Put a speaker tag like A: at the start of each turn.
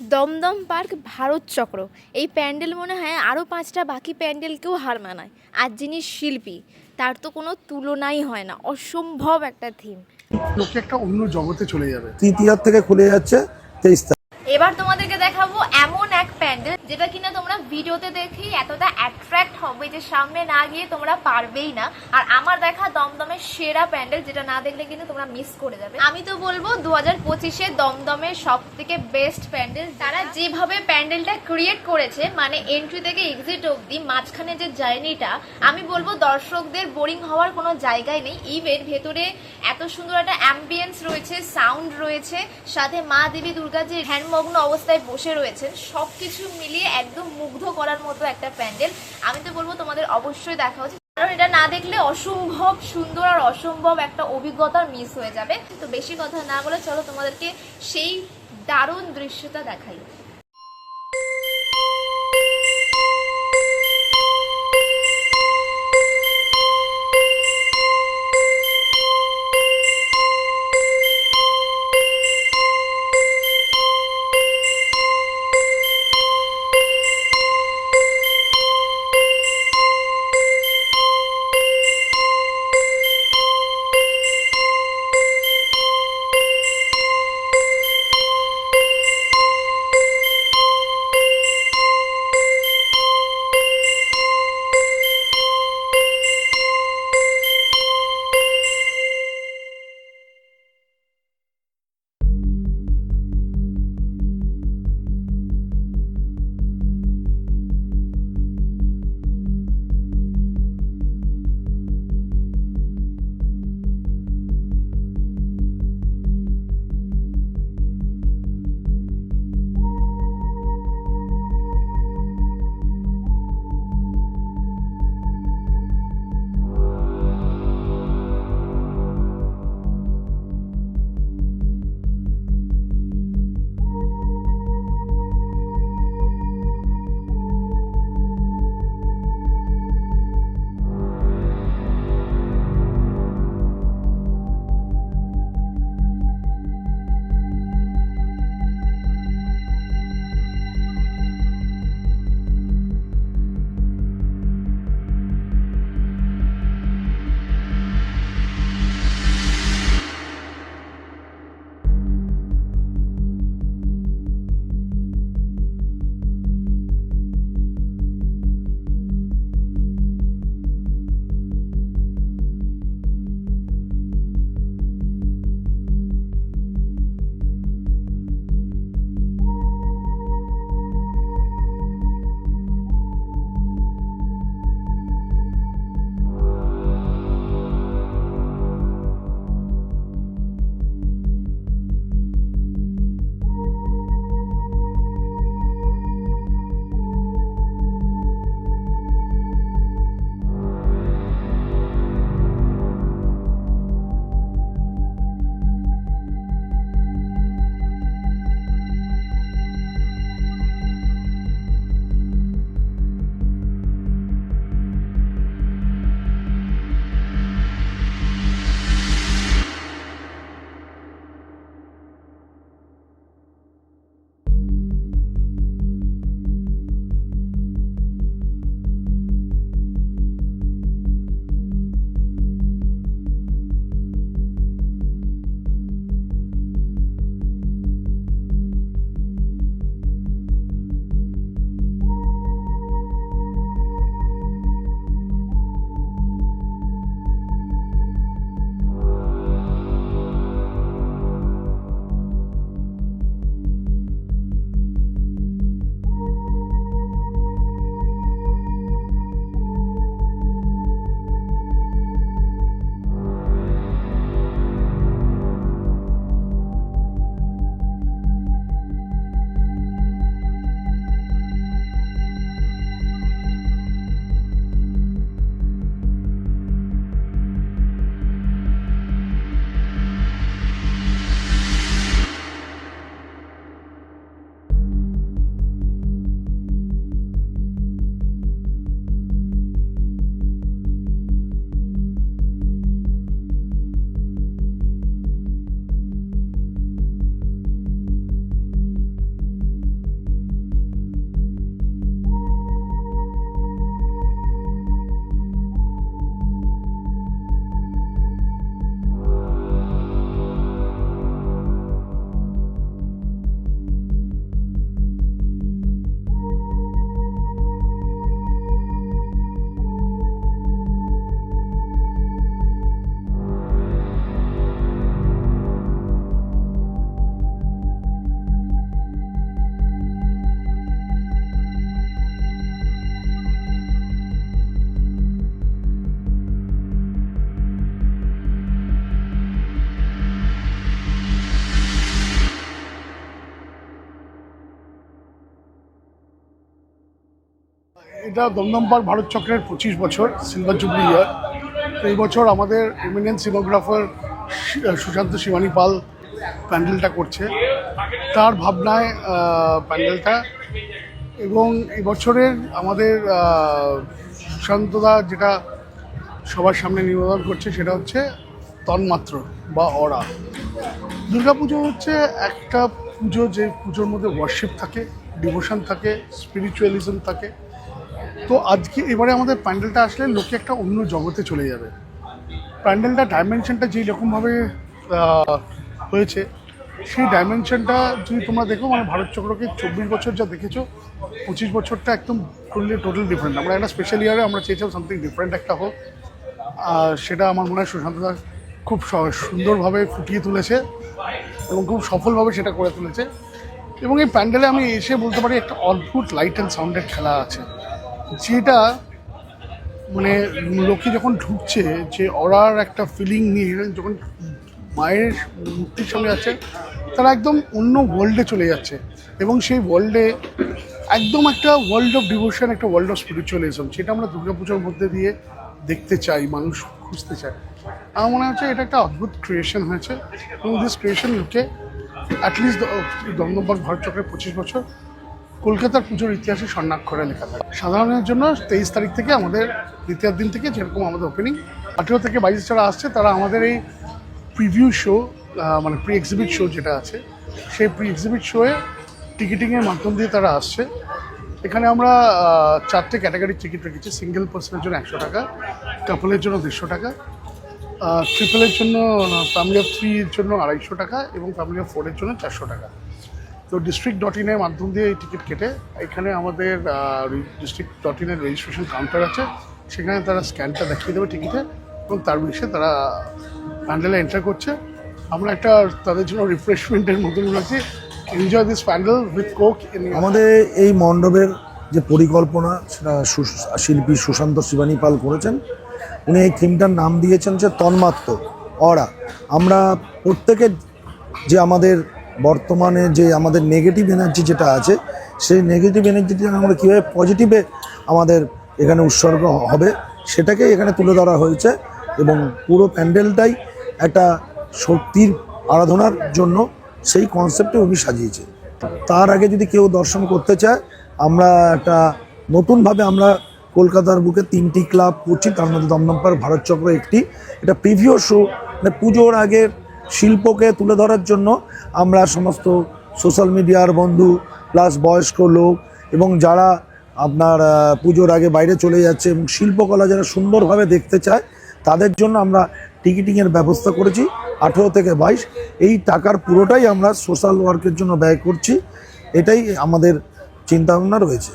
A: Dumdum park Bharat চক্র। এই প্যান্ডেল মনে হয় আরও পাঁচটা বাকি প্যান্ডেলকেও হার মানায়। আর যিনি শিল্পী তার তো কোনো তুলনাই হয় না অসম্ভব একটা থিম
B: লোকে একটা অন্য জগতে চলে যাবে।
C: তৃতীয় থেকে খুলে যাচ্ছে তেইশ
A: এবার তোমাদেরকে দেখাবো এমন এক প্যান্ডেল, যেটা কিনা তোমরা ভিডিওতে দেখেই এতটা অ্যাট্রাক্ট হবে যে সামনে না গিয়ে তোমরা পারবেই না। আর আমার দেখা দমদমের সেরা প্যান্ডেল, যেটা না দেখলে কিন্তু তোমরা মিস করে যাবে। আমি তো বলব দু হাজার পঁচিশে দমদমের সব থেকে বেস্ট প্যান্ডেল, তারা যেভাবে প্যান্ডেলটা ক্রিয়েট করেছে মানে এন্ট্রি থেকে এক্সিট অবধি, মাঝখানে যে জার্নিটা আমি বলব দর্শকদের বোরিং হওয়ার কোনো জায়গায় নেই। ইভেন ভেতরে এত সুন্দর একটা অ্যাম্বিয়েন্স রয়েছে সাউন্ড রয়েছে, সাথে মা দেবী দুর্গা যে ধ্যানমগ্ন অবস্থায় বসে রয়েছেন, সব কিছু মিলিয়ে একদম মুগ্ধ করার মতো একটা প্যান্ডেল। আমি তো বলব তোমাদের অবশ্যই দেখা উচিত। কারণ এটা না দেখলে অসম্ভব সুন্দর আর অসম্ভব একটা অভিজ্ঞতা মিস হয়ে যাবে। তো বেশি কথা না বলে চলো তোমাদেরকে সেই দারুণ দৃশ্যটা দেখাই।
B: এটা দমদম ভারত চক্রের পঁচিশ বছর, সিলভার জুবলি ইয়ার তো এই বছর আমাদের এমিনেন্ট সিনোগ্রাফার সুশান্ত শিবানী পাল প্যান্ডেলটা করছে। তার ভাবনায় প্যান্ডেলটা এবং এই বছরের আমাদের সুশান্তদা যেটা সবার সামনে নিবেদন করছে সেটা হচ্ছে তন্মাত্র বা অরা। দুর্গাপুজো হচ্ছে একটা পুজো যে পুজোর মধ্যে ওয়ার্শিপ থাকে ডিভোশন থাকে স্পিরিচুয়ালিজম থাকে। তো আজকে এবারে আমাদের প্যান্ডেলটা আসলে লোকে একটা অন্য জগতে চলে যাবে। প্যান্ডেলটা ডাইমেনশনটা যেই রকমভাবে হয়েছে, সেই ডাইমেনশনটা যদি তোমরা দেখো মানে ভারত চক্রকে চব্বিশ বছর যা দেখেছ, পঁচিশ বছরটা একদম টোটালি টোটাল ডিফারেন্ট আমরা একটা স্পেশাল ইয়ারে আমরা চেয়েছিলাম সামথিং ডিফারেন্ট একটা হোক, আর সেটা আমার মনে হয় সুশান্তদা খুব সুন্দরভাবে ফুটিয়ে তুলেছে এবং খুব সফলভাবে সেটা করে তুলেছে। এবং এই প্যান্ডেলে আমি এসে বলতে পারি একটা অদ্ভুত লাইট অ্যান্ড সাউন্ডের খেলা আছে। যেটা মানে লোকে যখন ঢুকছে, যে ওরার একটা ফিলিং নিয়ে যখন মায়ের মূর্তির সঙ্গে আছে তারা একদম অন্য ওয়ার্ল্ডে চলে যাচ্ছে। এবং সেই ওয়ার্ল্ডে একদম একটা ওয়ার্ল্ড অফ ডিভোশন একটা ওয়ার্ল্ড অফ স্পিরিচুয়ালিজম সেটা আমরা দুর্গাপুজোর মধ্যে দিয়ে দেখতে চাই, মানুষ খুঁজতে চায়। আমার মনে হচ্ছে এটা একটা অদ্ভুত ক্রিয়েশন হয়েছে। এবং দিস ক্রিয়েশন লোকে অ্যাটলিস্ট দমদমবাগ ভারত চক্রের পঁচিশ বছর কলকাতার পুজোর ইতিহাসে স্বর্ণাক্ষরে লেখা থাকে। সাধারণের জন্য তেইশ তারিখ থেকে আমাদের দ্বিতীয় দিন থেকে যেরকম আমাদের ওপেনিং আঠেরো থেকে বাইশ যারা আসছে, তারা আমাদের এই প্রিভিউ শো মানে প্রি এক্সিবিট শো যেটা আছে, সেই প্রি এক্সিবিট শোয়ে টিকিটিংয়ের মাধ্যম দিয়ে তারা আসছে। এখানে আমরা চারটে ক্যাটাগরির টিকিট রেখেছি সিঙ্গেল পার্সনের জন্য একশো টাকা কাপলের জন্য দেড়শো টাকা ট্রিপলের জন্য ফ্যামিলি অফ থ্রির জন্য আড়াইশো টাকা এবং ফ্যামিলি অফ ফোরের জন্য চারশো টাকা। তো ডিস্ট্রিক্ট ডট ইনের মাধ্যম দিয়ে এই টিকিট কেটে এখানে আমাদের ডিস্ট্রিক্ট ডট ইনের রেজিস্ট্রেশন কাউন্টার আছে। সেখানে তারা স্ক্যানটা দেখিয়ে দেবে টিকিটে এবং তার বিষয়ে তারা প্যান্ডেলে এন্টার করছে। আমরা একটা তাদের জন্য রিফ্রেশমেন্টের মতন রাখছি enjoy this pandal with coke in
C: আমাদের এই মণ্ডপের যে পরিকল্পনা, সেটা শিল্পী সুশান্ত শিবানী পাল করেছেন। উনি এই থিমটার নাম দিয়েছেন যে তন্মাত্র অরা। আমরা প্রত্যেকের যে আমাদের বর্তমানে যে আমাদের নেগেটিভ এনার্জি যেটা আছে, সেই নেগেটিভ এনার্জিটা আমরা কীভাবে পজিটিভে আমাদের এখানে উৎসর্গ হবে, সেটাকে এখানে তুলে ধরা হয়েছে এবং পুরো প্যান্ডেলটাই একটা শক্তির আরাধনার জন্য সেই কনসেপ্টে উনি সাজিয়েছে। তার আগে যদি কেউ দর্শন করতে চায়, আমরা একটা নতুনভাবে আমরা কলকাতার বুকে তিনটি ক্লাব করছি, তার মধ্যে দমদম ভারত চক্র একটি। এটা প্রিভিউ শো মানে পুজোর আগের শিল্পকে তুলে ধরার জন্য আমরা সমস্ত সোশ্যাল মিডিয়ার বন্ধু প্লাস বয়স্ক লোক এবং যারা আপনার পুজোর আগে বাইরে চলে যাচ্ছে এবং শিল্পকলা যারা সুন্দরভাবে দেখতে চায়, তাদের জন্য আমরা টিকিটিংয়ের ব্যবস্থা করেছি। আঠেরো থেকে বাইশ, এই টাকার পুরোটাই আমরা সোশ্যাল ওয়ার্কের জন্য ব্যয় করছি। এটাই আমাদের চিন্তাভাবনা রয়েছে।